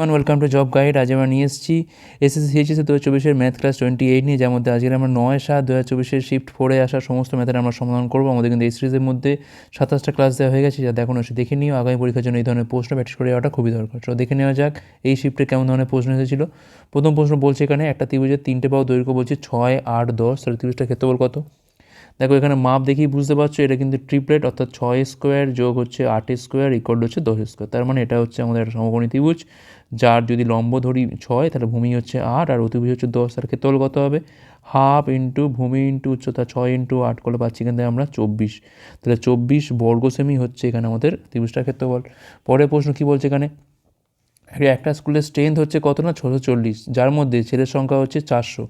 Welcome to job guide আজ আমরা নিয়ে এসেছি এসএসসি সিএইচএসি দু হাজার চব্বিশের ম্যাথ ক্লাস টোয়েন্টি এইট নিয়ে, যার মধ্যে আজকে আমরা নয় সাত দু হাজার চব্বিশের শিফট ফোরে আসা সমস্ত ম্যাথের আমরা সমাধান করব। আমাদের কিন্তু এই সিরিজের মধ্যে সাতাশটা ক্লাস দেওয়া হয়ে গেছে, যাতে এখন এসে দেখে নিও। আগামী পরীক্ষার জন্য এই ধরনের প্রশ্ন প্র্যাকটিস করে যাওয়াটা খুবই দরকার। তো দেখে নেওয়া যাক এই শিফটে কেমন ধরনের প্রশ্ন এসেছিল। প্রথম প্রশ্ন বলছে এখানে, একটা ত্রিভুজের তিনটে পাও দৈর্ঘ্য বলছে ছয়, আট, দশ। তাহলে ত্রিভুজটা ক্ষেত্রফল কত? দেখো এখানে মাপ দেখেই বুঝতে পারছ, এটা কিন্তু ট্রিপলেট অর্থাৎ ছয় স্কোয়ার যোগ হচ্ছে আট স্কোয়ার ইকুয়াল হচ্ছে দশ স্কোয়ার তার মানে এটা হচ্ছে আমাদের একটা সমকোণী ত্রিভুজ। যার যদি লম্ব ধরি ছয়, তাহলে ভূমি হচ্ছে আট, আর অতিভুজ হচ্ছে দশ, তার ক্ষেত্রগত কত হবে? হাফ ইন্টু ভূমি ইন্টু উচ্চতা ছয় ইন্টু আট করলে পাচ্ছি কিন্তু আমরা চব্বিশ। তাহলে চব্বিশ বর্গ সেমি হচ্ছে এখানে আমাদের ত্রিভুজটার ক্ষেত্রফল। পরের প্রশ্ন কী বলছে এখানে? একটা স্কুলের স্ট্রেংথ হচ্ছে কত না? ছশো চল্লিশ। যার মধ্যে ছেলের সংখ্যা হচ্ছে চারশো।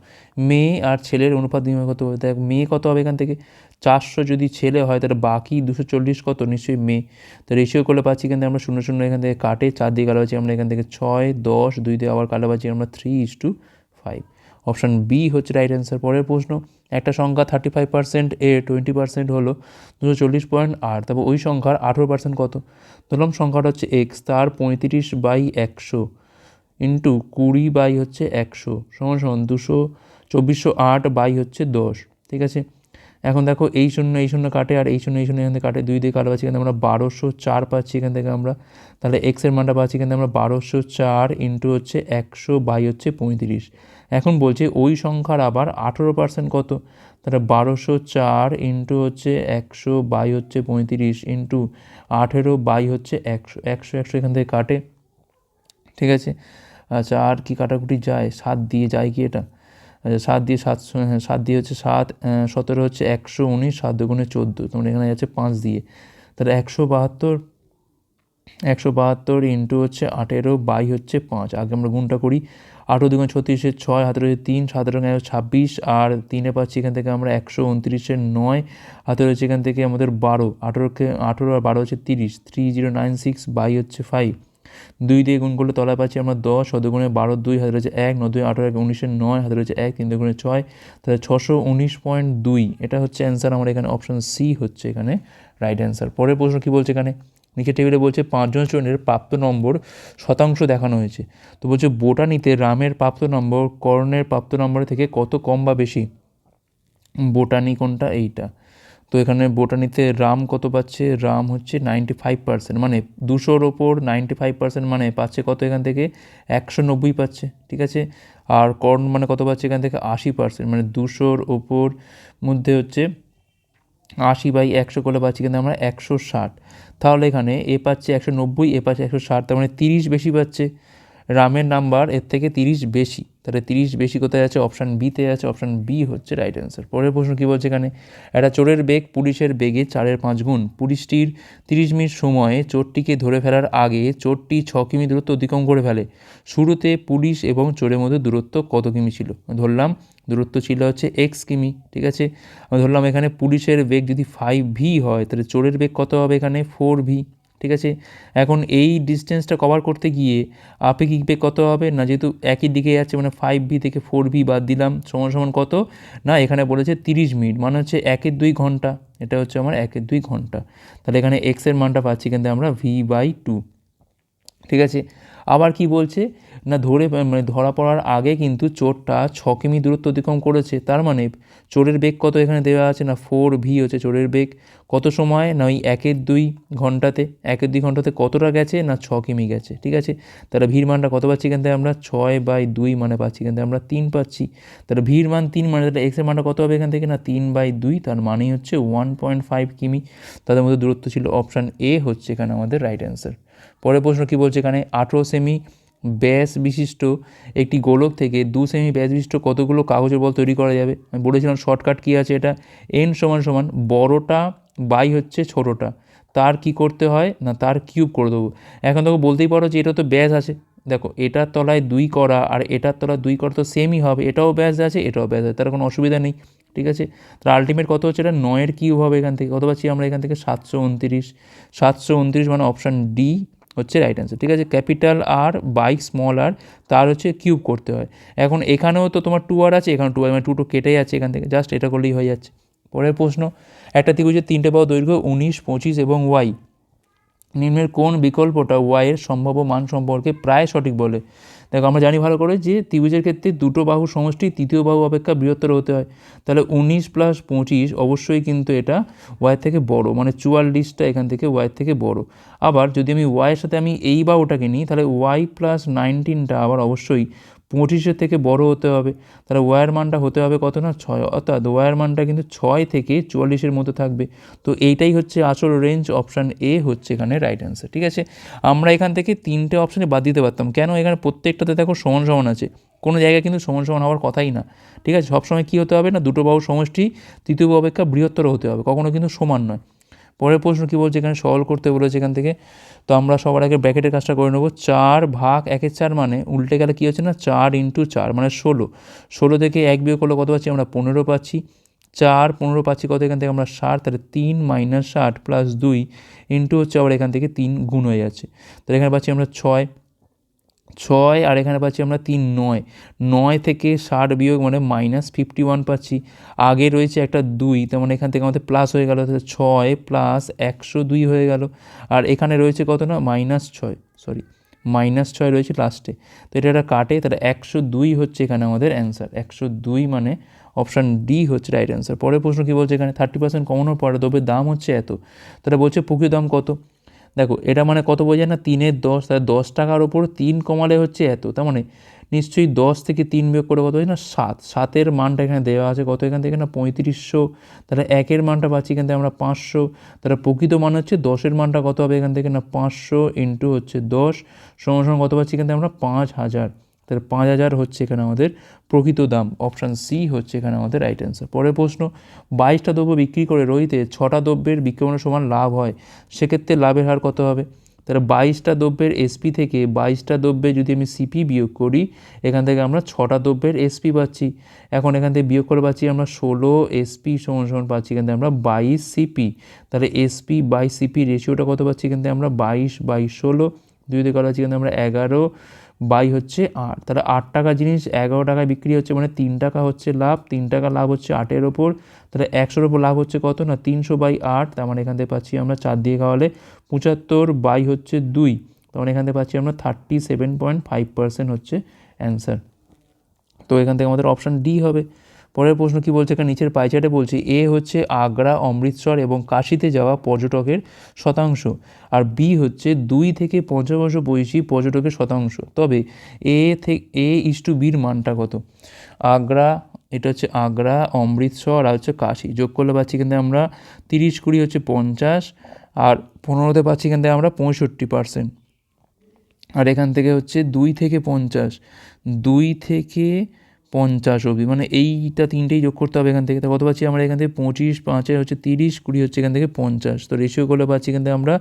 মেয়ে আর ছেলের অনুপাত বিনিময় কত হবে। দেখ, মেয়ে কত হবে এখান থেকে? চারশো যদি ছেলে হয়, তাহলে বাকি দুশো চল্লিশ কত? নিশ্চয়ই মেয়ে। তো রেশিও করলে পাচ্ছি এখান থেকে আমরা শূন্য শূন্য এখান থেকে কাটে। চার দিয়ে কালো পাচ্ছি আমরা এখান থেকে ছয়, দশ, দুই দিয়ে আবার কালো পাচ্ছি আমরা three is two five option B হচ্ছে রাইট অ্যান্সার পরের প্রশ্ন, একটা সংখ্যা থার্টি ফাইভ পার্সেন্ট এ টোয়েন্টি পার্সেন্ট হলো দুশো চল্লিশ পয়েন্ট আট তারপর ওই সংখ্যার আঠেরো পার্সেন্ট কত? ধরলাম সংখ্যাটা হচ্ছে এক্স তার পঁয়ত্রিশ বাই একশো ইন্টু কুড়ি বাই হচ্ছে একশো, সমান সমান দুশো চব্বিশশো আট বাই হচ্ছে দশ, ঠিক আছে? এখন দেখো এই শূন্য এই শূন্য কাটে আর এই শূন্য এই শূন্য এখান থেকে কাটে। দুই দিয়ে কাটা পাচ্ছি এখান আমরা বারোশো চার পাচ্ছি এখান থেকে আমরা। তাহলে এক্সের মানটা পাচ্ছি থেকে আমরা বারোশো চার ইন্টু হচ্ছে একশো বাই হচ্ছে পঁয়ত্রিশ। এখন বলছে ওই সংখ্যার আবার আঠেরো পার্সেন্ট কত? তাহলে বারোশো চার ইন্টু হচ্ছে একশো বাই হচ্ছে পঁয়ত্রিশ ইন্টু আঠেরো বাই হচ্ছে একশো একশো একশো এখান থেকে কাটে। ঠিক আছে? আচ্ছা আর কি কাটাকুটি যায়? সাত দিয়ে যায় কি এটা? সাত দিয়ে সাতশো হ্যাঁ সাত দিয়ে হচ্ছে সাত সতেরো হচ্ছে একশো উনিশ, সাত দুগুণে চোদ্দ। তোমার এখানে যাচ্ছে পাঁচ দিয়ে। তাহলে একশো বাহাত্তর একশো বাহাত্তর ইন্টু হচ্ছে আঠেরো বাই হচ্ছে পাঁচ। আগে আমরা গুণটা করি। আঠেরো দুগুণ ছত্রিশের ছয় হাতের হচ্ছে তিন সতেরো ছাব্বিশ, আর তিনে পাচ্ছি এখান থেকে আমরা একশো উনত্রিশের নয় হাতের হচ্ছে এখান থেকে আমাদের বারো। আঠেরোকে, আঠেরো আর বারো হচ্ছে তিরিশ। Three zero nine six by হচ্ছে ফাইভ দুই দিয়ে গুণ করলে তলায় পাচ্ছি আমরা দশ অদগুণে বারো, দুই, হাতে রয়েছে এক নদী আঠারো, এক উনিশের নয়, হাতে রয়েছে এক, তিন দুগুণে ছয়, তাহলে ছশো উনিশ পয়েন্ট দুই। এটা হচ্ছে অ্যান্সার আমার এখানে অপশান সি হচ্ছে এখানে রাইট অ্যান্সার পরের প্রশ্ন কী বলছে এখানে? নিচে টেবিলে বলছে পাঁচজন স্টুডেন্টের প্রাপ্ত নম্বর শতাংশ দেখানো হয়েছে। তো বলছে বোটানিতে রামের প্রাপ্ত নম্বর, কর্ণের প্রাপ্ত নম্বর থেকে কত কম বা বেশি? বোটানি কোনটা? এইটা। তো এখানে বোটানিতে রাম কত পাচ্ছে? রাম হচ্ছে নাইনটি ফাইভ পার্সেন্ট মানে দুশোর ওপর নাইনটি ফাইভ পার্সেন্ট মানে পাচ্ছে কত এখান থেকে? একশো নব্বই পাচ্ছে, ঠিক আছে? আর কর্ন মানে কত পাচ্ছে এখান থেকে? আশি পার্সেন্ট মানে দুশোর ওপর মধ্যে হচ্ছে আশি বাই একশো করলে পাচ্ছি কিন্তু আমরা একশো ষাট। তাহলে এখানে এ পাচ্ছে একশো নব্বই, এ পাচ্ছে একশো ষাট, তার মানে তিরিশ বেশি পাচ্ছে। রামের নাম্বার এর থেকে তিরিশ বেশি। তাহলে তিরিশ বেশি কোথায় আছে? অপশান বিতে আছে অপশান বি হচ্ছে রাইট অ্যান্সার পরের প্রশ্ন কী বলছে এখানে? একটা চোরের বেগ পুলিশের বেগে চারের পাঁচ গুণ। পুলিশটির তিরিশ মিনিট সময়ে চোরটিকে ধরে ফেলার আগে চোরটি ছ কিমি দূরত্ব অতিক্রম করে ফেলে। শুরুতে পুলিশ এবং চোরের মধ্যে দূরত্ব কত কিমি ছিল? ধরলাম দূরত্ব ছিল হচ্ছে এক্স কিমি, ঠিক আছে? আমি ধরলাম এখানে পুলিশের বেগ যদি ফাইভ ভি হয়, তাহলে চোরের বেগ কত হবে এখানে? ফোর ভি ঠিক আছে? এখন এই ডিস্টেন্সটা কভার করতে গিয়ে আপেক্ষিক বেগ কত হবে? না যেহেতু একই দিকে যাচ্ছে মানে ফাইভ ভি থেকে ফোর ভি বাদ দিলাম, সমান সমান কত? না, এখানে বলেছে তিরিশ মিনিট মানে হচ্ছে একের দুই ঘণ্টা, এটা হচ্ছে আমার একের দুই ঘণ্টা। তাহলে এখানে এক্সের মানটা পাচ্ছি কিন্তু আমরা ভি বাই টু ঠিক আছে? আবার কি বলছে? না ধরে মানে ধরা পড়ার আগে কিন্তু চোরটা ছ কিমি দূরত্ব অতিক্রম করেছে। তার মানে চোরের বেগ কত এখানে দেওয়া আছে? না ফোর ভি হচ্ছে চোরের বেগ। কত সময়? না ওই একের দুই ঘন্টাতে, একের দুই ঘন্টাতে কতটা গেছে? না ছ কিমি গেছে, ঠিক আছে? তাহলে ভিড় মানটা কত পাচ্ছি থেকে আমরা? ছয় বাই দুই মানে পাচ্ছি থেকে আমরা তিন পাচ্ছি। তাহলে ভিড় মান তিন মানে তাহলে এক্সের মানটা কত হবে এখান থেকে? না তিন বাই দুই, তার মানেই হচ্ছে ওয়ান পয়েন্ট ফাইভ কিমি। তাদের মধ্যে দূরত্ব ছিল অপশান এ হচ্ছে এখানে আমাদের রাইট অ্যান্সার পরের প্রশ্ন কী বলছে এখানে? আঠেরো সেমি ব্যাস বিশিষ্ট একটি গোলক থেকে দু সেমি ব্যাস বিশিষ্ট কতগুলো কাগজের বল তৈরি করা যাবে? আমি বলেছিলাম শর্টকাট কী আছে এটা? এন সমান সমান বড়টা বাই হচ্ছে ছোটোটা। তার কি করতে হয়? না, তার কিউব করে দেবো। এখন দেখো, বলতেই পারো যে এটা তো ব্যাস আছে। দেখো, এটার তলায় দুই করা আর এটার তলায় দুই করা তো সেমই হবে। এটাও ব্যাস আছে, এটাও ব্যাস আছে, তার কোনো অসুবিধা নেই। ঠিক আছে? তার আলটিমেট কত হচ্ছে এটা? নয়ের কিউব হবে এখান থেকে। কত পাচ্ছি আমরা এখান থেকে সাতশো উনত্রিশ। সাতশো উনত্রিশ মানে অপশান ডি হচ্ছে রাইট অ্যান্সার ঠিক আছে? Capital R by small R তার হচ্ছে কিউব করতে হয়। এখন এখানেও তো তোমার টু আর আছে এখানে টু আর মানে টু টু কেটে যাচ্ছে এখান থেকে। জাস্ট এটা করলেই হয়ে যাচ্ছে। পরের প্রশ্ন, একটা ত্রিভুজের তিনটে পাওয়া দৈর্ঘ্য উনিশ, পঁচিশ এবং ওয়াই নিম্নের কোন বিকল্পটা ওয়াইয়ের সম্ভাব্য মান সম্পর্কে প্রায় সঠিক বলে? দেখো, আমরা জানি ভালো করে যে ত্রিভুজের ক্ষেত্রে দুটো বাহু সমষ্টি, তৃতীয় বাহু অপেক্ষা বৃহত্তর হতে হয়। তাহলে উনিশ প্লাস পঁচিশ অবশ্যই কিন্তু এটা ওয়াইয়ের থেকে বড় মানে চুয়াল্লিশটা এখান থেকে ওয়াইয়ের থেকে বড়। আবার যদি আমি ওয়াইয়ের সাথে আমি এই বাহুটাকে নিই, তাহলে ওয়াই প্লাস নাইনটিনটা আবার অবশ্যই পঁচিশের থেকে বড় হতে হবে। তাহলে ওয়ার মানটা হতে হবে কত না? ছয়। অর্থাৎ ওয়ার মানটা কিন্তু ছয় থেকে চুয়াল্লিশের মতো থাকবে। তো এইটাই হচ্ছে আসল রেঞ্জ অপশান এ হচ্ছে এখানে রাইট অ্যান্সার ঠিক আছে? আমরা এখান থেকে তিনটে অপশানে বাদ দিতে পারতাম। কেন? এখানে প্রত্যেকটাতে দেখো সমান সমান আছে। কোনো জায়গায় কিন্তু সমান সমান হওয়ার কথাই না, ঠিক আছে? সবসময় কী হতে হবে না? দুটো বাহু সমষ্টি, তৃতীয় অপেক্ষা বৃহত্তর হতে হবে। কখনো কিন্তু সমান নয়। পরের প্রশ্ন কী বলছে এখানে? সলভ করতে বলেছে এখান থেকে। তো আমরা সবার আগে ব্র্যাকেটের কাজটা করে নেব। চার ভাগ একের চার মানে উল্টে গেলে কী হচ্ছে না? চার ইন্টু চার মানে ষোলো। ষোলো থেকে এক বিয়োগ করলে কত পাচ্ছি? আমরা পনেরো পাচ্ছি। চার, পনেরো পাচ্ছি কত এখান থেকে? আমরা ষাট, তাহলে তিন মাইনাস ষাট প্লাস দুই ইন্টু হচ্ছে আবার এখান থেকে তিন গুণ হয়ে যাচ্ছে। তাহলে এখানে পাচ্ছি আমরা ছয়। ছয় আর এখানে পাচ্ছি আমরা তিন, নয়। নয় থেকে ষাট বিয়োগ মানে মাইনাস ফিফটি ওয়ান পাচ্ছি। আগে রয়েছে একটা দুই, তার মানে এখান থেকে আমাদের প্লাস হয়ে গেল ছয় প্লাস একশো দুই হয়ে গেল। আর এখানে রয়েছে কত না? মাইনাস ছয় সরি মাইনাস ছয় রয়েছে লাস্টে তো এটা একটা কাটে, তাহলে একশো দুই হচ্ছে এখানে আমাদের অ্যান্সার একশো দুই মানে অপশান ডি হচ্ছে রাইট অ্যান্সার পরের প্রশ্ন কী বলছে এখানে? থার্টি পার্সেন্ট কমানোর পরে দ্রব্যের দাম হচ্ছে এত। তাহলে বলছে প্রকৃত দাম কত? দেখো, এটা মানে কত বোঝায় না? তিনের দশ, তাহলে দশ টাকার ওপর তিন কমালে হচ্ছে এত। তার মানে নিশ্চয়ই দশ থেকে তিন বিয়োগ করে কত হয় না? সাত। সাতের মানটা এখানে দেওয়া আছে কত? এখান থেকে না পঁয়ত্রিশশো। তাহলে একের মানটা পাচ্ছি এখান থেকে আমরা পাঁচশো। তাহলে প্রকৃত মান হচ্ছে দশের মানটা কত হবে? এখান থেকে না পাঁচশো ইন্টু হচ্ছে দশ। সমান সমান কত পাচ্ছি? এখান থেকে আমরা পাঁচ হাজার। তাহলে পাঁচ হাজার হচ্ছে এখানে আমাদের প্রকৃত দাম। অপশান সি হচ্ছে এখানে আমাদের রাইট অ্যান্সার পরের প্রশ্ন, বাইশটা দ্রব্য বিক্রি করে রোহিতে ছটা দ্রব্যের বিক্রমণের সমান লাভ হয়, সেক্ষেত্রে লাভের হার কত হবে? তাহলে বাইশটা দ্রব্যের এসপি থেকে বাইশটা দ্রব্যে যদি আমি সিপি বিয়োগ করি, এখান থেকে আমরা ছটা দ্রব্যের এসপি পাচ্ছি। এখন এখান থেকে বিয়োগ করে পাচ্ছি আমরা ষোলো এসপি সমান সমান পাচ্ছি, এখান থেকে আমরা বাইশ সিপি তাহলে এসপি বাইশ সিপি রেশিওটা কত পাচ্ছি? এখান থেকে আমরা বাইশ বাইশ, ষোলো। দুই দিকে করা এখান থেকে আমরা এগারো। বাই হচ্ছে আট তাহলে আট টাকা জিনিস, এগারো টাকায় বিক্রি হচ্ছে মানে তিন টাকা হচ্ছে লাভ, তিন টাকা লাভ হচ্ছে আটের ওপর। তাহলে একশোর ওপর লাভ হচ্ছে কত না? তিনশো বাই আট, তার মানে এখান থেকে পাচ্ছি আমরা চার দিয়ে খাওয়ালে পঁচাত্তর বাই হচ্ছে দুই, তার মানে এখান থেকে পাচ্ছি আমরা thirty seven point five percent হচ্ছে অ্যান্সার তো এখান থেকে আমাদের অপশান ডি হবে। পরের প্রশ্ন কি বলছে? এখানে নিচের পাইচাটে বলছি এ হচ্ছে আগ্রা, অমৃতসর এবং কাশিতে যাওয়া পর্যটকের শতাংশ আর বি হচ্ছে দুই থেকে পঞ্চাশ বছর বয়সী পর্যটকের শতাংশ। তবে এ থেকে এ ইস টু বির মানটা কত? আগ্রা, এটা হচ্ছে আগ্রা, অমৃতসর আর হচ্ছে কাশি। যোগ করলে পাচ্ছি কিন্তু আমরা তিরিশ কুড়ি হচ্ছে পঞ্চাশ আর পনেরোতে পাচ্ছি কিন্তু আমরা পঁয়ষট্টি পার্সেন্ট আর এখান থেকে হচ্ছে দুই থেকে পঞ্চাশ, দুই থেকে পঞ্চাশ অবধি মানে এইটা তিনটেই যোগ করতে হবে এখান থেকে। তো কত পাচ্ছি আমরা এখান থেকে? পঁচিশ, পাঁচে হচ্ছে তিরিশ, কুড়ি হচ্ছে এখান থেকে পঞ্চাশ। তো রেশিও করলে পাচ্ছি এখান থেকে আমরা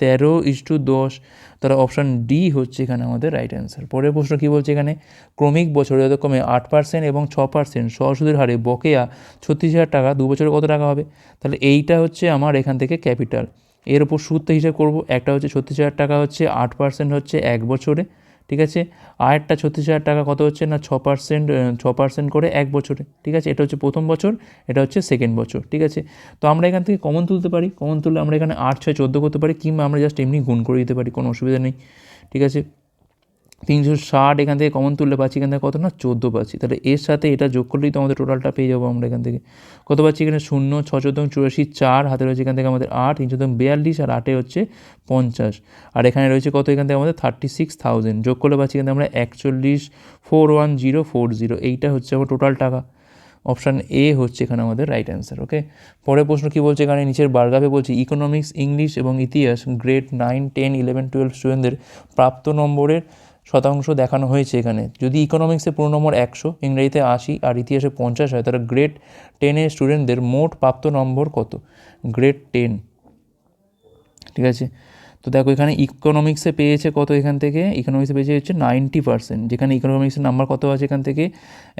তেরো ইস টু দশ। তারা অপশান ডি হচ্ছে এখানে আমাদের রাইট অ্যান্সার পরের প্রশ্ন কী বলছে এখানে? ক্রমিক বছরে যথাক্রমে আট পার্সেন্ট এবং ছ পার্সেন্ট সহসুদের হারে বকেয়া ছত্রিশ হাজার টাকা, দু বছরে কত টাকা হবে? তাহলে এইটা হচ্ছে আমার এখান থেকে ক্যাপিটাল এর ওপর সুদটা হিসাব করব। একটা হচ্ছে ছত্রিশ হাজার টাকা হচ্ছে, আট পার্সেন্ট হচ্ছে এক বছরে। ঠিক আছে? আয়েরটা ছত্রিশ হাজার টাকা কত হচ্ছে না ছ পার্সেন্ট ছ পার্সেন্ট করে এক বছরে, ঠিক আছে? এটা হচ্ছে প্রথম বছর, এটা হচ্ছে সেকেন্ড বছর, ঠিক আছে? তো আমরা এখান থেকে কমন তুলতে পারি কমন তুললে আমরা এখানে আট, ছয়, চোদ্দ করতে পারি, কিংবা আমরা জাস্ট এমনি গুণ করে দিতে পারি, কোনো অসুবিধা নেই, ঠিক আছে? তিনশো ষাট এখান থেকে কমন তুললে পাচ্ছি, এখান থেকে কত না, চোদ্দ পাচ্ছি। তাহলে এর সাথে এটা যোগ করলেই তো আমাদের টোটালটা পেয়ে যাব আমরা এখান থেকে। কত পাচ্ছি এখানে? শূন্য, ছ চোদ্দ চুরাশি, চার, হাতে রয়েছে এখান থেকে আমাদের আট, তিন চোদ্দ বিয়াল্লিশ, আর আটে হচ্ছে পঞ্চাশ। আর এখানে রয়েছে কত এখান থেকে আমাদের? থার্টি সিক্স থাউজেন্ড যোগ করলে পাচ্ছি এখান থেকে আমরা একচল্লিশ four one zero four zero এইটা হচ্ছে আমার টোটাল টাকা। অপশান এ হচ্ছে এখানে আমাদের রাইট অ্যান্সার ওকে পরের প্রশ্ন কী বলছে এখানে? নিচের বারগাফে বলছে ইকোনমিক্স ইংলিশ এবং ইতিহাস grade nine ten eleven twelve স্টুডেন্টদের প্রাপ্ত নম্বরের শতাংশ দেখানো হয়েছে এখানে। যদি ইকোনমিক্সে পুরো নম্বর একশো, ইংরেজিতে আশি আর ইতিহাসে পঞ্চাশ হয়, তাহলে গ্রেড টেনের স্টুডেন্টদের মোট প্রাপ্ত নম্বর কত? গ্রেড টেন ঠিক আছে? তো দেখো, এখানে ইকোনমিক্সে পেয়েছে কত এখান থেকে? ইকোনমিক্সে পেয়েছে হচ্ছে নাইনটি পার্সেন্ট যেখানে ইকোনমিক্সের নাম্বার কত আছে এখান থেকে?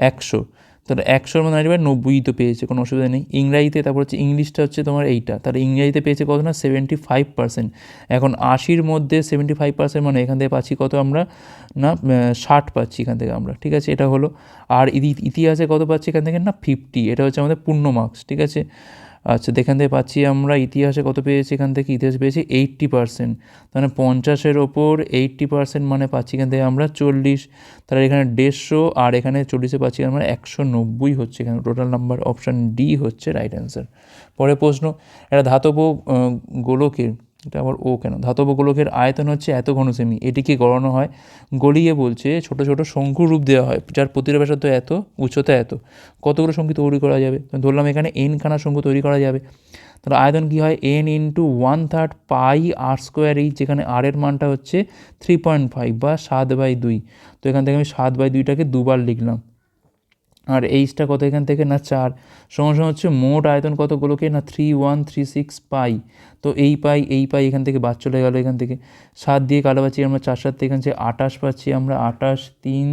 একশো। তাহলে একশোর মধ্যে নাইনটি নব্বই তো পেয়েছে, কোনো অসুবিধা নেই। ইংরাজিতে তারপর হচ্ছে ইংলিশটা হচ্ছে তোমার এইটা। তাহলে ইংরাজিতে পেয়েছে কত না? সেভেন্টি ফাইভ পার্সেন্ট এখন আশির মধ্যে সেভেন্টি ফাইভ পার্সেন্ট মানে এখান থেকে পাচ্ছি কত আমরা? না ষাট পাচ্ছি এখান থেকে আমরা, ঠিক আছে? এটা হলো। আর ইতিহাসে কত পাচ্ছি এখান থেকে? না ফিফটি এটা হচ্ছে আমাদের পূর্ণ মার্কস ঠিক আছে? আচ্ছা এখান থেকে পাচ্ছি আমরা ইতিহাসে কত পেয়েছি? এখান থেকে ইতিহাস পেয়েছি এইট্টি পার্সেন্ট তাহলে পঞ্চাশের ওপর এইট্টি পার্সেন্ট মানে পাচ্ছি এখান থেকে আমরা চল্লিশ। তাহলে এখানে দেড়শো আর এখানে চল্লিশে পাচ্ছি আমরা একশো নব্বই হচ্ছে এখানে। টোটাল নাম্বার অপশান ডি হচ্ছে রাইট অ্যান্সার পরে প্রশ্ন, একটা ধাতব গোলকের এটা আবার ও কেন? ধাতব গোলকের আয়তন হচ্ছে এত ঘন সেমি এটিকে গড়ানো হয়? গলিয়ে বলছে, ছোট ছোট শঙ্কুর রূপ দেওয়া হয়, যার প্রতিটা ব্যাসার্ধ এত, উচ্চতা এত। কতগুলো শঙ্কু তৈরি করা যাবে? ধরলাম এখানে এন খানা শঙ্কু তৈরি করা যাবে। তাহলে আয়তন কী হয়? N into one third pi R square H যেখানে আর এর মানটা হচ্ছে থ্রি পয়েন্ট ফাইভ বা সাত বাই দুই। তো এখান থেকে আমি সাত বাই দুইটাকে দুবার লিখলাম। আর এইচটা কত এখান থেকে? না চার। সমস্যা হচ্ছে মোট আয়তন কতগুলোকে? গোলকে না three one three six pi তো এই পাই এই পাই এখান থেকে বাদ চলে গেলো এখান থেকে। সাত দিয়ে কালো পাচ্ছি আমরা চার সাত থেকে এখান থেকে আটাশ পাচ্ছি আমরা। আটাশ, তিন,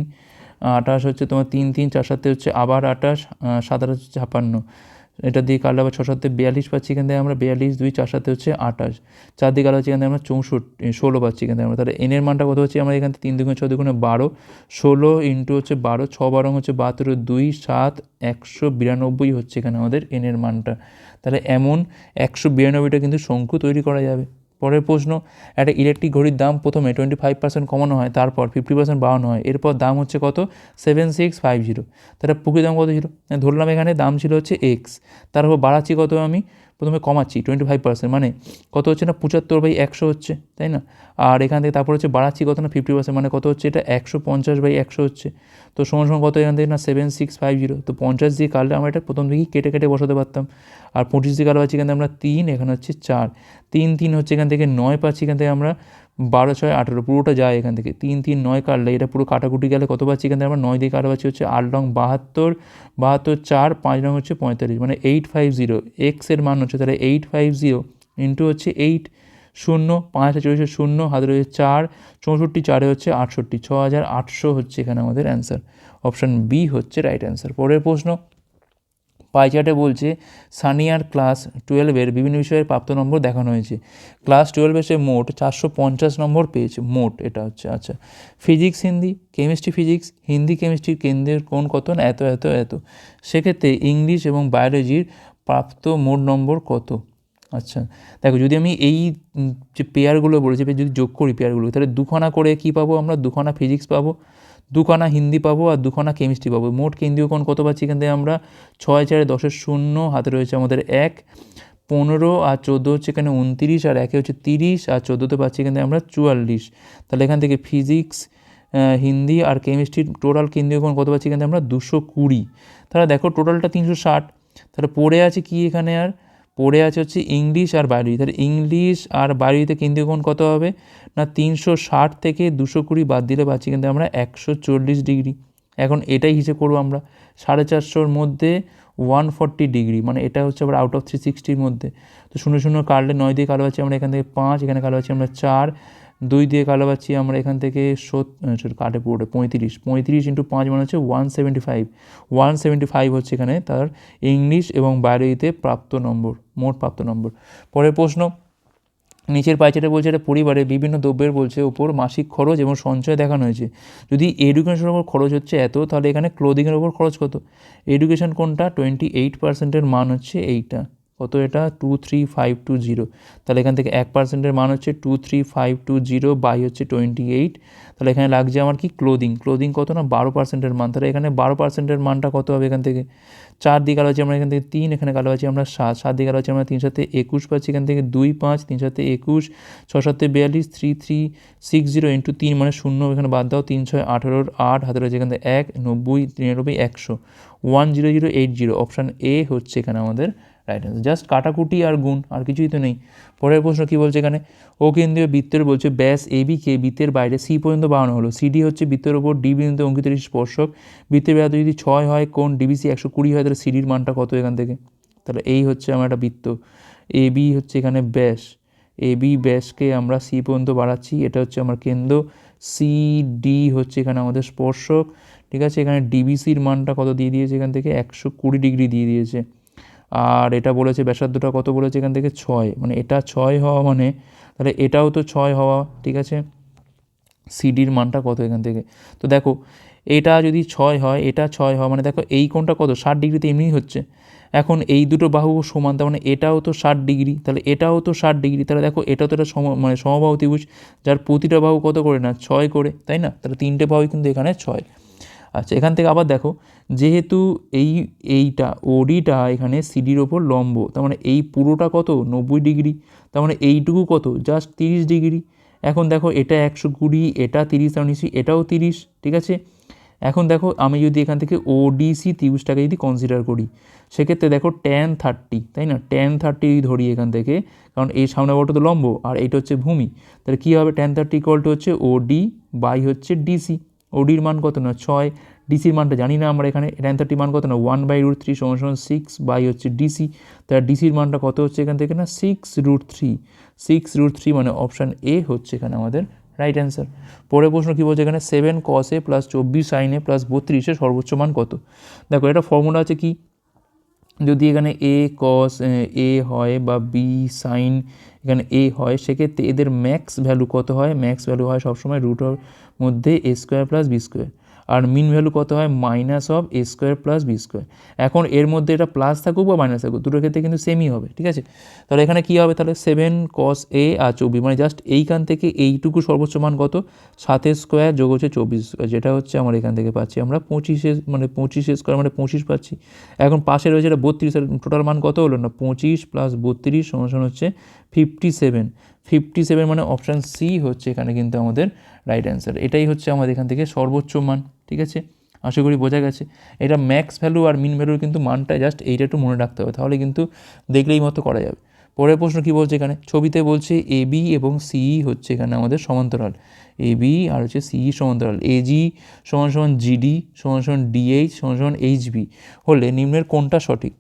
আটাশ হচ্ছে তোমার তিন তিন, চার সাথে হচ্ছে আবার আটাশ সাত আটাশ ছাপান্ন। এটা দিয়ে কাটলে আবার ছ সাথে বিয়াল্লিশ পাচ্ছি এখান থেকে আমরা, বিয়াল্লিশ, দুই, চার সাথে হচ্ছে আঠাশ। চার দিয়ে কাটা হচ্ছে এখান থেকে আমরা চৌষট্টি, ষোলো পাচ্ছি এখান থেকে আমরা। তাহলে এনের মানটা কত হচ্ছে? আমরা এখান থেকে তিন দুগুণে, ছ দুগুণে, বারো। ষোলো ইন্টু হচ্ছে বারো, ছ বারো হচ্ছে বাহাত্তর, দুই, সাত, একশো বিরানব্বই হচ্ছে এখানে আমাদের এনের মানটা। তাহলে এমন একশো বিরানব্বইটা কিন্তু শঙ্কু তৈরি করা যাবে। পরের প্রশ্ন, একটা ইলেকট্রিক ঘড়ির দাম প্রথমে টোয়েন্টি ফাইভ পার্সেন্ট কমানো হয়, তারপর ফিফটি পার্সেন্ট বাড়ানো হয়, এরপর দাম হচ্ছে কত? সেভেন সিক্স ফাইভ জিরো তাহলে প্রকৃত দাম কত ছিল? ধরলাম এখানে দাম ছিল হচ্ছে এক্স তারপর বাড়াচ্ছি কত আমি? প্রথমে কমাচ্ছি টোয়েন্টি ফাইভ পার্সেন্ট মানে কত হচ্ছে না? পঁচাত্তর বাই একশো হচ্ছে, তাই না? আর এখান থেকে তারপর হচ্ছে বাড়াচ্ছি কত না? ফিফটি পার্সেন্ট মানে কত হচ্ছে? এটা একশো পঞ্চাশ বাই একশো হচ্ছে। তো সমান সমান কত এখান থেকে না? সেভেন সিক্স ফাইভ জিরো তো পঞ্চাশ দিয়ে কাটলে আমরা এটা প্রথম থেকেই কেটে কেটে বসাতে পারতাম। আর পঁচিশ দিয়ে কালো পাচ্ছি এখান থেকে আমরা তিন, এখানে হচ্ছে চার। তিন তিন হচ্ছে এখান থেকে নয় পাচ্ছি, এখান থেকে আমরা বারো ছয় আঠেরো, পুরোটা যায় এখান থেকে। তিন তিন, নয় কাটলে, এটা পুরো কাটাকুটি গেলে কত পাচ্ছি এখান থেকে? আমরা নয় দিয়ে কাটা পাচ্ছি হচ্ছে আট রং বাহাত্তর বাহাত্তর চার, পাঁচ রং হচ্ছে পঁয়তাল্লিশ মানে এইট ফাইভ জিরো এক্সের মান হচ্ছে তাহলে এইট ফাইভ জিরো ইন্টু হচ্ছে এইট শূন্য, পাঁচ হাজার চল্লিশে শূন্য, হাতে রয়েছে চার, চৌষট্টি চারে হচ্ছে আটষট্টি, ছ হাজার আটশো হচ্ছে এখানে আমাদের অ্যান্সার অপশান বি হচ্ছে রাইট অ্যান্সার পরের প্রশ্ন পাইচার্টে বলছে সানিয়ার ক্লাস টুয়েলভের বিভিন্ন বিষয়ের প্রাপ্ত নম্বর দেখানো হয়েছে। ক্লাস টুয়েলভে সে মোট চারশো পঞ্চাশ নম্বর পেয়েছে, মোট এটা হচ্ছে আচ্ছা। Physics, Hindi, chemistry, physics, Hindi কেমিস্ট্রির কেন্দ্রের কোন কত এত এত এত। সেক্ষেত্রে ইংলিশ এবং বায়োলজির প্রাপ্ত মোট নম্বর কত? আচ্ছা দেখো, যদি আমি এই যে পেয়ারগুলো বলেছি, যদি যোগ করি পেয়ারগুলো তাহলে দুখানা করে কি পাবো আমরা? দুখানা ফিজিক্স পাবো। দুখানা হিন্দি পাবো আর দুখানা কেমিস্ট্রি পাবো। মোট কেন্দ্রীয় কোণ কত পাচ্ছি এখান থেকে আমরা? ছয় চারে দশের শূন্য, হাতে রয়েছে আমাদের এক। পনেরো আর চোদ্দ হচ্ছে এখানে উনতিরিশ আর একে হচ্ছে তিরিশ আর চোদ্দোতে পাচ্ছি এখান থেকে আমরা চুয়াল্লিশ। তাহলে এখান থেকে ফিজিক্স হিন্দি আর কেমিস্ট্রির টোটাল কেন্দ্রীয় কোণ কত পাচ্ছি এখান থেকে আমরা? দুশো কুড়ি। তাহলে দেখো টোটালটা তিনশো ষাট। তাহলে পড়ে আছে কি এখানে আর? পড়ে আছে হচ্ছে ইংলিশ আর বায়োলজি তাহলে ইংলিশ আর বায়োলজিতে কেন্দ্রীয় কোণ কত হবে? না, তিনশো ষাট থেকে দুশো কুড়ি বাদ দিলে পাচ্ছি কিন্তু আমরা একশো চল্লিশ ডিগ্রি। এখন এটাই হিসেব করব আমরা। সাড়ে চারশোর মধ্যে ওয়ান ফর্টি ডিগ্রি মানে এটা হচ্ছে আবার আউট অফ থ্রি সিক্সটির মধ্যে। তো শূন্য শূন্য কাটলে নয় দিয়ে কালো আছে আমরা এখান থেকে পাঁচ, এখানে কালো আছে আমরা চার। দুই দিয়ে কালো পাচ্ছি আমরা এখান থেকে সত কাটে পুরোটা, পঁয়ত্রিশ পঁয়ত্রিশ ইন্টু পাঁচ মানে হচ্ছে one seventy five one seventy five হচ্ছে এখানে তার ইংলিশ এবং বায়োলজিতে প্রাপ্ত নম্বর, মোট প্রাপ্ত নম্বর। পরের প্রশ্ন, নিচের পাইচারে বলছে এটা পরিবারে বিভিন্ন দ্রব্যের বলছে ওপর মাসিক খরচ এবং সঞ্চয় দেখানো হয়েছে। যদি এডুকেশনের ওপর খরচ হচ্ছে এত, তাহলে এখানে ক্লোদিংয়ের ওপর খরচ কত? এডুকেশন কোনটা? টোয়েন্টি এইট পার্সেন্টের মান হচ্ছে এইটা। কত এটা? Two three five two zero তাহলে এখান থেকে এক পার্সেন্টের মান হচ্ছে two three five two zero by হচ্ছে টোয়েন্টি এইট তাহলে এখানে লাগছে আমার কি? ক্লোদিং ক্লোদিং কত না? বারো পার্সেন্টের মান। তাহলে এখানে বারো পার্সেন্টের মানটা কত হবে এখান থেকে? চার দিকে কালো আছে আমরা এখান থেকে তিন, এখানে কালো আছে আমরা সাত। সাত দিকে আলো আছে আমরা তিন সাথে একুশ পাচ্ছি এখান থেকে দুই, পাঁচ, তিন সাথে একুশ। ছ সাথে বিয়াল্লিশ three three six zero into তিন মানে শূন্য। এখানে বাদ দাও, তিন, ছয়, আঠেরোর আট। হাতে রয়েছে এখান থেকে এক, নব্বই, তিরানব্বই, একশো। One zero zero eight zero option A হচ্ছে এখানে আমাদের রাইট অ্যান্সার জাস্ট কাটাকুটি আর গুণ, আর কিছুই তো নেই। পরের প্রশ্ন কী বলছে এখানে? ও কেন্দ্রীয় বৃত্তের বলছে, ব্যাস, এ বিকে বৃত্তের বাইরে সি পর্যন্ত বাড়ানো হলো। সিডি হচ্ছে বৃত্তের ওপর ডি বিন্দুতে অঙ্কিত স্পর্শক। বৃত্তের ব্যাস যদি ছয় হয় কোন ডিবিসি একশো কুড়ি হয়, তাহলে সিডির মানটা কত এখান থেকে? তাহলে এই হচ্ছে আমার একটা বৃত্ত। এ, বি হচ্ছে এখানে ব্যাস। এ, বি ব্যাসকে আমরা সি পর্যন্ত বাড়াচ্ছি, এটা হচ্ছে আমার কেন্দ্র। সি ডি হচ্ছে এখানে আমাদের স্পর্শক। ঠিক আছে, এখানে ডিবিসির মানটা কত দিয়ে দিয়েছে এখান থেকে? একশো কুড়ি ডিগ্রি দিয়ে দিয়েছে। আর এটা বলেছে ব্যাসার্ধটা কত বলেছে এখান থেকে? ছয়। মানে এটা ছয় হওয়া মানে তাহলে এটাও তো ছয় হওয়া, ঠিক আছে? সিডির মানটা কত এখান থেকে? তো দেখো, এটা যদি ছয় হয়, এটা ছয় হয় মানে দেখো এই কোণটা কত? ষাট ডিগ্রিতে এমনিই হচ্ছে। এখন এই দুটো বাহু সমান, তার মানে এটাও তো ষাট ডিগ্রি, তাহলে এটাও তো ষাট ডিগ্রি। তাহলে দেখো এটাও তো একটা সম মানে সমবাহু ত্রিভুজ যার প্রতিটা বাহু কত করে না? ছয় করে, তাই না? তাহলে তিনটে বাহু কিন্তু এখানে ছয়। আচ্ছা এখান থেকে আবার দেখো যেহেতু এই, এইটা, ওডিটা এখানে সিডির ওপর লম্ব, তার মানে এই পুরোটা কত? নব্বই ডিগ্রি। তার মানে এইটুকু কত? জাস্ট তিরিশ ডিগ্রি। এখন দেখো, এটা একশো কুড়ি, এটা তিরিশ তার নিশ্চয়ই এটাও তিরিশ, ঠিক আছে? এখন দেখো, আমি যদি এখান থেকে ওডিসি ত্রিভুজটাকে যদি কনসিডার করি, সেক্ষেত্রে দেখো ট্যান থার্টি তাই না? ট্যান থার্টি ধরি এখান থেকে, কারণ এই সামনে বলটা তো লম্ব, আর এইটা হচ্ছে ভূমি, তাহলে কী হবে? ট্যান থার্টি ইকুয়াল টু হচ্ছে ওডি বাই হচ্ছে ডিসি। ওডির মান কত না? ছয় ডিসির মানটা জানি না আমরা এখানে ট্যান থার্টি মান কত? না ওয়ান বাই রুট থ্রি সমান সমান সিক্স বাই হচ্ছে ডিসি তাহলে ডিসির মানটা কত হচ্ছে এখান থেকে না? Six root three six root three মানে অপশান এ হচ্ছে এখানে আমাদের রাইট অ্যান্সার পরের প্রশ্ন কী বলছে এখানে? সেভেন কস প্লাস চব্বিশ সাইন প্লাস বত্রিশের সর্বোচ্চ মান কত? দেখো, এটা ফর্মুলা আছে কি? যদি এখানে এ কস এ হয় বা বি সাইন এখানে এ হয়, সেক্ষেত্রে এদের ম্যাক্স ভ্যালু কত হয়? ম্যাক্স ভ্যালু হয় সবসময় রুটের মধ্যে A square plus B square R mean value কত হয়? Minus of A square plus B square এখন এর মধ্যে এটা প্লাস থাকুক বা মাইনাস থাকুক দুটোর ক্ষেত্রে কিন্তু সেমই হবে, ঠিক আছে? তাহলে এখানে কী হবে? তাহলে সেভেন কস এ আর চব্বিশ মানে জাস্ট এইখান থেকে এইটুকু সর্বোচ্চ মান কত? সাতের স্কোয়ার যোগ হচ্ছে চব্বিশ স্কোয়ার যেটা হচ্ছে আমার এখান থেকে পাচ্ছি, আমরা পঁচিশে মানে পঁচিশে স্কোয়ার মানে পঁচিশ পাচ্ছি। এখন পাশে রয়েছে এটা বত্রিশের টোটাল মান কত হলো না? পঁচিশ প্লাস বত্রিশ সমান হচ্ছে ফিফটি সেভেন ফিফটি সেভেন মানে অপশান সি হচ্ছে এখানে কিন্তু আমাদের রাইট অ্যান্সার এটাই হচ্ছে আমাদের এখান থেকে সর্বোচ্চ মান, ঠিক আছে? আশা করি বোঝা গেছে। এটা ম্যাক্স ভ্যালু আর মিন ভ্যালুর কিন্তু মানটা জাস্ট এইটা একটু মনে রাখতে হবে, তাহলে কিন্তু দেখলেই মতো করা যাবে। পরের প্রশ্ন কী বলছে এখানে? ছবিতে বলছে এ বি এবং সিই হচ্ছে এখানে আমাদের সমান্তরাল। এ বি আর হচ্ছে সিই সমান্তরাল। এজি সমান সমান জিডি সমান সমান ডিএইচ সমান সমান এইচবি হলে নিম্নের কোনটা সঠিক?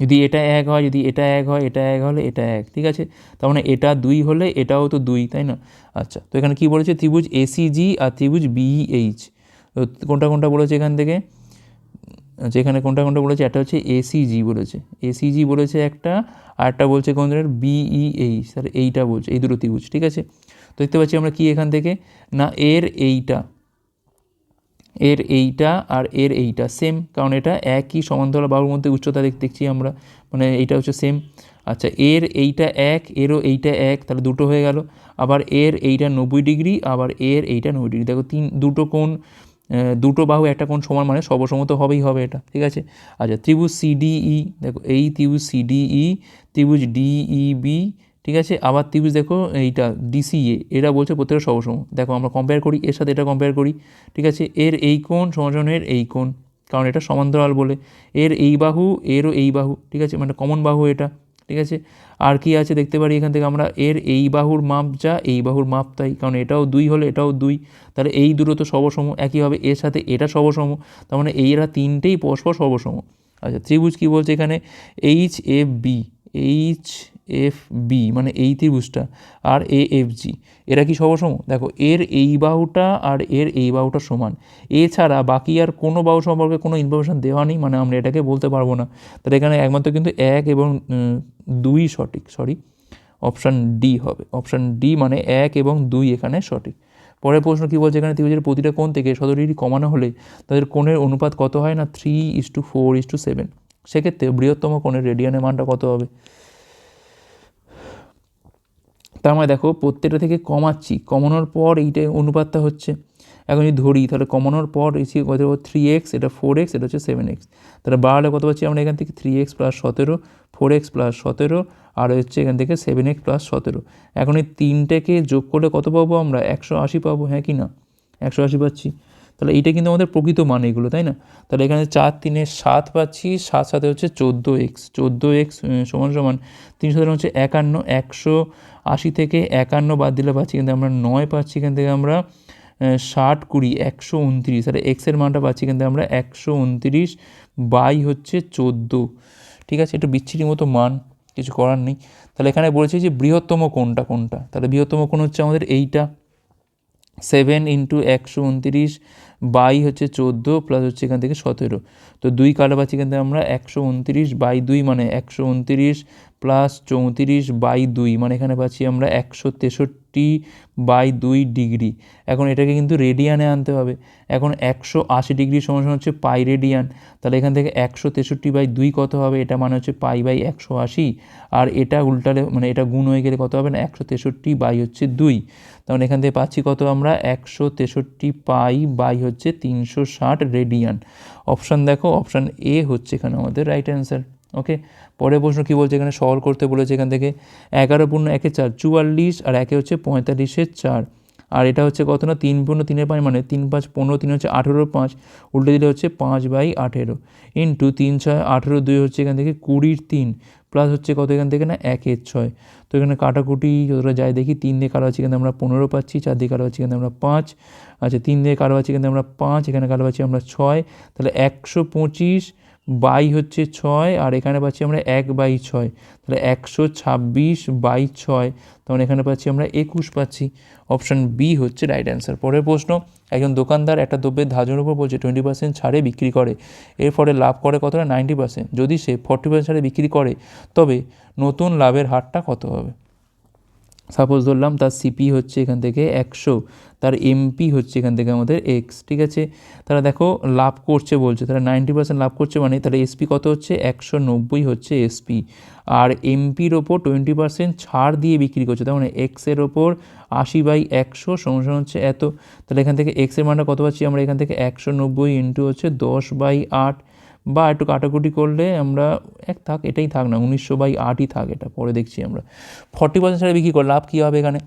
যদি এটা এক হয়, যদি এটা এক হয়, এটা এক হলে এটা এক, ঠিক আছে? তার মানে এটা দুই হলে এটাও তো দুই, তাই না? আচ্ছা তো এখানে কী বলেছে? ত্রিভুজ এসিজি আর ত্রিভুজ বিইএইচ কোনটা কোনটা বলেছে এখান থেকে? আচ্ছা এখানে কোনটা কোনটা বলেছে? একটা হচ্ছে এসিজি বলেছে। এসিজি বলেছে একটা, আর একটা বলছে কোন ধরনের? বিইএইচ তাহলে এইটা বলছে, এই দুটো ত্রিভুজ, ঠিক আছে? তো দেখতে পাচ্ছি আমরা কি এখান থেকে? না, এর এইটা। এর এইটা আর এর এইটা সেম কারণ এটা একই সমান্তরাল বাহুর মধ্যে উচ্চতা দেখ, দেখছি আমরা মানে এইটা হচ্ছে সেম আচ্ছা এর এইটা এক, এরও এইটা এক, তাহলে দুটো হয়ে গেল। আবার এর এইটা নব্বই ডিগ্রি, আবার এর এইটা নব্বই ডিগ্রি। দেখো, তিন, দুটো কোণ দুটো বাহু একটা কোণ সমান মানে সবসমত হবেই হবে এটা, ঠিক আছে? আচ্ছা ত্রিভুজ সিডিই দেখো, এই ত্রিভুজ সিডিই ত্রিভুজ ডিইবি ঠিক আছে? আবার ত্রিভুজ দেখো, এইটা ডিসিএ এরা বলছে প্রত্যেকটা সবসম দেখো, আমরা কম্পেয়ার করি, এর সাথে এটা কম্পেয়ার করি, ঠিক আছে? এর এই কোণ সমান এর এই কোণ, কারণ এটা সমান্তরাল বলে। এর এই বাহু, এরও এই বাহু, ঠিক আছে? মানে কমন বাহু এটা, ঠিক আছে? আর কি আছে দেখতে পারি এখান থেকে আমরা? এর এই বাহুর মাপ যা, এই বাহুর মাপ তাই, কারণ এটাও দুই হলে এটাও দুই। তাহলে এই দুটো তো সবসম একইভাবে এর সাথে এটা সবসম তার মানে এইরা তিনটেই পরস্পর সবসম আচ্ছা ত্রিভুজ কী বলছে এখানে? H F B H F B মানে এই ত্রিভুজটা, আর এ এফ জি এরা কি সবসম দেখো, এর এই বাহুটা আর এর এই বাহুটা সমান। এছাড়া বাকি আর কোনো বাহু সম্পর্কে কোনো ইনফরমেশান দেওয়া নেই মানে আমরা এটাকে বলতে পারব না। তাহলে এখানে একমাত্র কিন্তু এক এবং দুই সঠিক সরি অপশান ডি হবে। অপশান ডি মানে এক এবং দুই এখানে সঠিক। পরের প্রশ্ন কী বলছে এখানে? ত্রিভুজের প্রতিটা কোণ থেকে শত ডিগ্রি কমানো হলে তাদের কোণের অনুপাত কত হয় না? Three is two four is two seven সেক্ষেত্রে বৃহত্তম কোণের রেডিয়ানের মানটা কত হবে? তার মানে দেখো প্রত্যেকটা থেকে কমাচ্ছি, কমানোর পর এইটা অনুপাতটা হচ্ছে। এখন যদি ধরি, তাহলে কমানোর পর এসি কত থ্রি এক্স এটা ফোর এক্স এটা হচ্ছে সেভেন এক্স তাহলে বাড়ালে কত পাচ্ছি আমরা এখান থেকে? থ্রি এক্স প্লাস সতেরো ফোর এক্স প্লাস সতেরো, আর হচ্ছে এখান থেকে সেভেন এক্স প্লাস সতেরো। এখন এই তিনটেকে যোগ করলে কত পাবো আমরা? একশো আশি পাবো হ্যাঁ কি না? একশো আশি পাচ্ছি। তাহলে এইটা কিন্তু আমাদের প্রকৃত মান এগুলো, তাই না? তাহলে এখানে চার তিনে সাত পাচ্ছি, সাত সাথে হচ্ছে চোদ্দ এক্স চোদ্দ এক্স সমান সমান তিন সাথে হচ্ছে একান্ন, একশো আশি থেকে একান্ন বাদ দিলে পাচ্ছি, কিন্তু আমরা নয় পাচ্ছি, এখান থেকে আমরা ষাট কুড়ি, একশো উনত্রিশ আর এক্সের মানটা পাচ্ছি কিন্তু আমরা একশো উনত্রিশ বাই হচ্ছে চোদ্দ। ঠিক আছে? একটু বিচ্ছিরি মতো মান, কিছু করার নেই। তাহলে এখানে বলেছি যে বৃহত্তম কোনটা কোনটা তাহলে বৃহত্তম কোন হচ্ছে আমাদের এইটা। সেভেন ইন্টু একশো উনতিরিশ বাই হচ্ছে চোদ্দ প্লাস হচ্ছে এখান থেকে সতেরো। তো দুই কাটা পাচ্ছি এখান থেকে আমরা একশো উনতিরিশ বাই দুই মানে একশো উনত্রিশ প্লাস চৌত্রিশ বাই দুই মানে এখানে পাচ্ছি আমরা একশো তেষট্টি বাই দুই ডিগ্রি। এখন এটাকে কিন্তু রেডিয়ানে আনতে হবে। এখন একশো আশি ডিগ্রি সমান হচ্ছে পাই রেডিয়ান। তাহলে এখান থেকে একশো তেষট্টি বাই দুই কত হবে? এটা মানে হচ্ছে পাই বাই একশো আশি। আর এটা উল্টালে মানে এটা গুণ হয়ে গেলে কত হবে না? একশো তেষট্টি বাই হচ্ছে দুই। তখন এখান থেকে পাচ্ছি কত আমরা? একশো তেষট্টি পাই বাই হচ্ছে তিনশো ষাট রেডিয়ান। অপশান দেখো, অপশান এ হচ্ছে এখানে আমাদের রাইট অ্যান্সার ওকে পরের প্রশ্ন কী বলছে এখানে? সলভ করতে বলেছে এখান থেকে এগারো পূর্ণ একে চার, চুয়াল্লিশ আর একে হচ্ছে পঁয়তাল্লিশের চার। আর এটা হচ্ছে কত না? তিন পূর্ণ তিনের পাঁচ মানে তিন পাঁচ পনেরো, তিন হচ্ছে আঠেরো, পাঁচ। উল্টে দিলে হচ্ছে পাঁচ বাই আঠেরো। ইন্টু তিন ছয়, আঠেরো দুই হচ্ছে এখান থেকে কুড়ির তিন। প্লাস হচ্ছে কত এখান থেকে না? একের ছয়। তো এখানে কাটাকুটি যতটা যায় দেখি, তিন দিয়ে কারও আছে এখানে আমরা পনেরো পাচ্ছি, চার দিয়ে কারও আছে এখানে আমরা পাঁচ। আচ্ছা তিন দিয়ে কারও আছে এখানে আমরা পাঁচ, এখানে কারও পাচ্ছি আমরা ছয়। তাহলে একশো পঁচিশ বাই হচ্ছে ছয় আর এখানে পাচ্ছি আমরা এক বাই ছয়। তাহলে একশো ছাব্বিশ বাই ছয়, তখন এখানে পাচ্ছি আমরা একুশ পাচ্ছি। অপশান বি হচ্ছে রাইট অ্যান্সার পরের প্রশ্ন, একজন দোকানদার একটা দ্রব্যের ধার্যের উপর বলছে টোয়েন্টি পার্সেন্ট ছাড়ে বিক্রি করে। এর ফলে লাভ করে কতটা? নাইনটি পার্সেন্ট যদি সে ফর্টি পার্সেন্ট ছাড়ে বিক্রি করে, তবে নতুন লাভের হারটা কত হবে? সাপোজ ধরলাম তার সিপি হচ্ছে এখান থেকে একশো, তার এমপি হচ্ছে এখান থেকে আমাদের এক্স ঠিক আছে? তারা দেখো লাভ করছে বলছে, তারা নাইনটি পার্সেন্ট লাভ করছে মানে তাহলে এসপি কত হচ্ছে? একশো নব্বই হচ্ছে এসপি আর এমপির ওপর টোয়েন্টি পার্সেন্ট ছাড় দিয়ে বিক্রি করছে, তার মানে এক্সের ওপর আশি বাই একশো সমস্যা হচ্ছে এত। তাহলে এখান থেকে এক্সের মানটা কত পাচ্ছি আমরা? এখান থেকে একশো নব্বই ইন্টু হচ্ছে দশ বাই আট। বা একটু কাটাকুটি করলে আমরা এক থাক, এটাই থাক না, উনিশশো বাই আটই থাক এটা, পরে দেখছি আমরা। ফর্টি পার্সেন্ট ছাড়া বিক্রি করে লাভ কী হবে এখানে?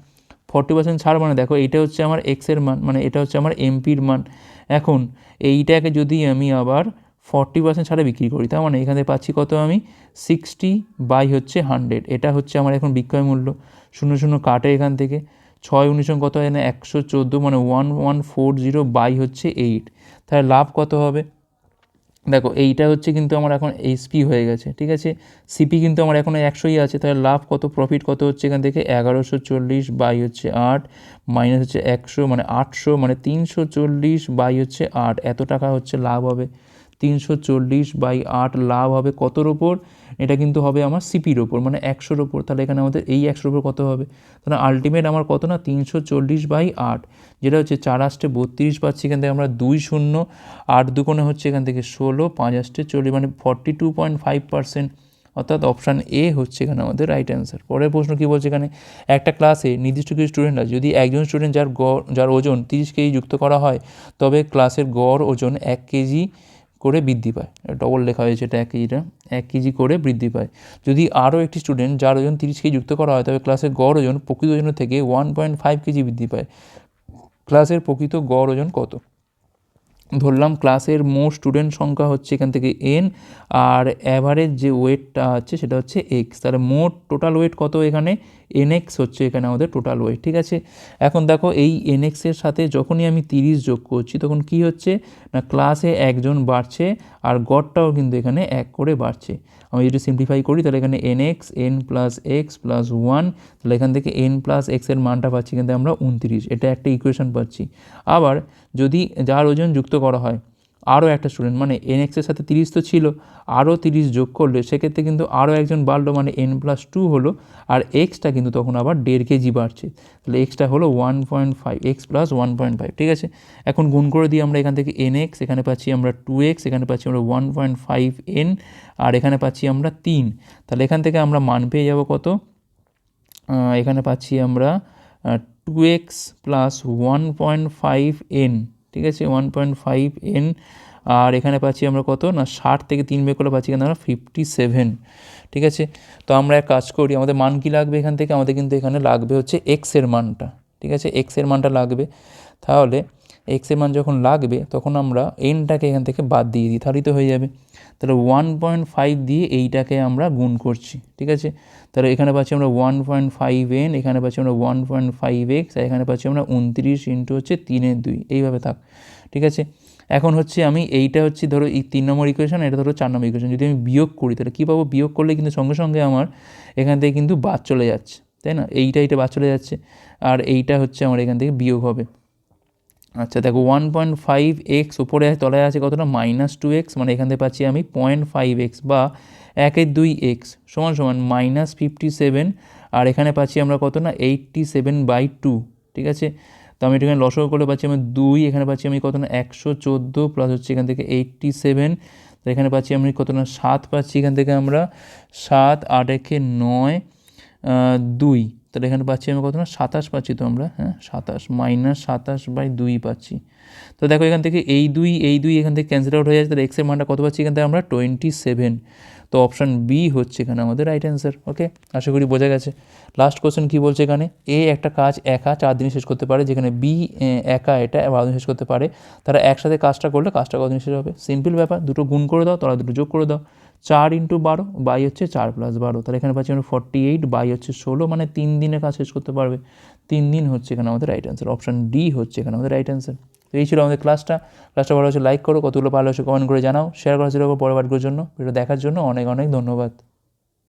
ফর্টি পার্সেন্ট ছাড় মানে দেখো এটা হচ্ছে আমার এক্সের মান মানে এটা হচ্ছে আমার এমপির মান। এখন এইটাকে যদি আমি আবার ফর্টি পার্সেন্ট ছাড়া বিক্রি করি, তার মানে এখানে পাচ্ছি কত আমি? সিক্সটি বাই হচ্ছে হান্ড্রেড। এটা হচ্ছে আমার এখন বিক্রয় মূল্য। শূন্য শূন্য কাটে এখান থেকে। ছয় উনিশ কত হয়? না একশো চোদ্দ মানে one one four zero by হচ্ছে এইট। তাহলে লাভ কত হবে? দেখো, এইটা হচ্ছে কিন্তু আমার এখন এইচপি হয়ে গেছে, ঠিক আছে? সিপি কিন্তু আমার এখন একশোই আছে, তাহলে লাভ কত প্রফিট কত হচ্ছে এখান থেকে? এগারোশো চল্লিশ বাই হচ্ছে আট মাইনাস হচ্ছে একশো মানে আটশো মানে তিনশো চল্লিশ বাই হচ্ছে আট, এত টাকা হচ্ছে লাভ হবে। তিনশো চল্লিশ বাই আট লাভ হবে কতর ওপর? এটা কিন্তু হবে আমার সিপির ওপর মানে একশোর ওপর তাহলে এখানে আমাদের এই একশোর ওপর কত হবে? তাহলে আলটিমেট আমার কত না? তিনশো চল্লিশ বাই আট, যেটা হচ্ছে চার আসটে বত্রিশ পাচ্ছি এখান থেকে। আমরা দুই শূন্য, আট দুকোণে হচ্ছে এখান থেকে ষোলো, পাঁচ আসটে চল্লিশ মানে forty two point five percent অর্থাৎ অপশান এ হচ্ছে এখানে আমাদের রাইট অ্যান্সার পরের প্রশ্ন কী বলছে এখানে? একটা ক্লাসে নির্দিষ্ট কিছু স্টুডেন্ট আছে, যদি একজন স্টুডেন্ট যার গড় যার ওজন তিরিশ কেজি যুক্ত করা হয়, তবে ক্লাসের গড় ওজন এক কেজি করে বৃদ্ধি পায়। ডবল লেখা হয়েছে এটা এক কেজিটা। এক কেজি করে বৃদ্ধি পায়। যদি আরও একটি স্টুডেন্ট যার ওজন তিরিশ কেজি যুক্ত করা হয়, তবে ক্লাসের গড় ওজন প্রকৃত ওজনের থেকে ওয়ান পয়েন্ট ফাইভ কেজি বৃদ্ধি পায়। ক্লাসের প্রকৃত গড় ওজন কত? ধরলাম ক্লাসের মোট স্টুডেন্ট সংখ্যা হচ্ছে এখান থেকে এন, আর অ্যাভারেজ যে ওয়েটটা আছে সেটা হচ্ছে এক্স। তাহলে মোট টোটাল ওয়েট কত এখানে? এন এক্স হচ্ছে এখানে আমাদের টোটাল ওয়েট ঠিক আছে? এখন দেখো এই এন এক্সের সাথে যখনই আমি তিরিশ যোগ করছি, তখন কি হচ্ছে? না ক্লাসে একজন বাড়ছে, আর গড়টাও কিন্তু এখানে এক করে বাড়ছে। আমি যদি সিম্পলিফাই করি, তাহলে এখানে n x, n plus x plus one, তাহলে এখান থেকে এন প্লাস এক্সের মানটা পাচ্ছি কিন্তু আমরা উনত্রিশ। এটা একটা ইকুয়েশন পাচ্ছি। আবার যদি যার ওজন যুক্ত করা হয়। আরও একটা স্টুডেন্ট মানে এন এক্সের সাথে তিরিশ তো ছিল, আরও তিরিশ যোগ করলে সেক্ষেত্রে কিন্তু আরও একজন বাড়লো মানে এন প্লাস টু হলো, আর এক্সটা কিন্তু তখন আবার দেড় কেজি বাড়ছে। তাহলে এক্সটা হলো one point five x plus one point five ঠিক আছে? এখন গুণ করে দিয়ে আমরা এখান থেকে এন এক্স এখানে পাচ্ছি আমরা টু এক্স এখানে পাচ্ছি আমরা ওয়ান পয়েন্ট ফাইভ এন আর এখানে পাচ্ছি আমরা তিন। তাহলে এখান থেকে আমরা মান পেয়ে যাব কত? এখানে পাচ্ছি আমরা two x plus one point five n ঠিক আছে ওয়ান পয়েন্ট ফাইভ এন আর এখানে পাচ্ছি আমরা কত? না, ষাট থেকে তিন বের করে পাচ্ছি কিন্তু আমরা ফিফটি সেভেন ঠিক আছে? তো আমরা এক কাজ করি, আমাদের মান কী লাগবে এখান থেকে? আমাদের কিন্তু এখানে লাগবে হচ্ছে এক্সের মানটা, ঠিক আছে? এক্সের মানটা লাগবে। তাহলে এক্সের মান যখন লাগবে, তখন আমরা এনটাকে এখান থেকে বাদ দিয়ে দিই, তাহলেই তো হয়ে যাবে। তাহলে ওয়ান পয়েন্ট ফাইভ দিয়ে এইটাকে আমরা গুণ করছি, ঠিক আছে? তাহলে এখানে পাচ্ছি আমরা ওয়ান পয়েন্ট ফাইভ এন এখানে পাচ্ছি আমরা ওয়ান পয়েন্ট ফাইভ এক্স আর এখানে পাচ্ছি আমরা উনত্রিশ ইন্টু হচ্ছে তিনের দুই, এইভাবে থাক, ঠিক আছে? এখন হচ্ছে আমি এইটা হচ্ছে ধরো এই তিন নম্বর ইকুয়েশন এটা ধরো চার নম্বর ইকুয়েশন যদি আমি বিয়োগ করি, তাহলে কী পাবো? বিয়োগ করলে কিন্তু সঙ্গে সঙ্গে আমার এখান থেকে কিন্তু বাদ চলে যাচ্ছে, তাই না? এইটা এইটা বাদ চলে যাচ্ছে, আর এইটা হচ্ছে আমার এখান থেকে বিয়োগ হবে। আচ্ছা দেখো ওয়ান পয়েন্ট ফাইভ এক্স উপরে তলায় আছে কতটা? মাইনাস টু এক্স মানে এখান থেকে পাচ্ছি আমি পয়েন্ট ফাইভ এক্স বা একের দুই এক্স সমান সমান মাইনাস ফিফটি সেভেন আর এখানে পাচ্ছি আমরা কত না এইটটি সেভেন বাই টু ঠিক আছে? তো আমি এখানে লসও করলে পাচ্ছি আমি দুই, এখানে পাচ্ছি আমি কত না একশো চোদ্দ প্লাস হচ্ছে এখান থেকে এইটটি সেভেন তো এখানে পাচ্ছি আমি কত না সাত পাচ্ছি এখান থেকে আমরা সাত, আট একে নয় দুই। তাহলে এখানে পাচ্ছি আমি কত না? সাতাশ পাচ্ছি তো আমরা হ্যাঁ সাতাশ মাইনাস সাতাশ বাই দুই পাচ্ছি। তো দেখো এখান থেকে এই দুই এই দুই এখান থেকে ক্যান্সেল আউট হয়ে যাচ্ছে, তাহলে এক্সের মানটা কত পাচ্ছি? এখান থেকে আমরা টোয়েন্টি সেভেন তো অপশান বি হচ্ছে এখানে আমাদের রাইট অ্যান্সার ওকে আশা করি বোঝা গেছে। লাস্ট কোশ্চেন কী বলছে এখানে? এ একটা কাজ একা চার দিনে শেষ করতে পারে, যেখানে বি একা এটা বারো দিন শেষ করতে পারে। তারা একসাথে কাজটা করলে কাজটা কতদিন শেষ হবে? সিম্পল ব্যাপার, দুটো গুণ করে দাও, তারা দুটো যোগ করে দাও। চার ইন্টু বারো, বাই হচ্ছে চার প্লাস বারো। তাহলে এখানে পাচ্ছি আমরা ফর্টি এইট বাই হচ্ছে ষোলো মানে তিন দিনে কাজ শেষ করতে পারবে। তিন দিন হচ্ছে এখানে আমাদের রাইট অ্যান্সার অপশান ডি হচ্ছে এখানে আমাদের রাইট অ্যান্সার তো এই ছিল আমাদের ক্লাসটা ক্লাসটা ভালো হচ্ছে লাইক করো, কতগুলো ভালো হচ্ছে কমেন্ট করে জানাও। শেয়ার করা ছিল পরের বারগুলোর জন্য। ভিডিও দেখার জন্য অনেক অনেক ধন্যবাদ।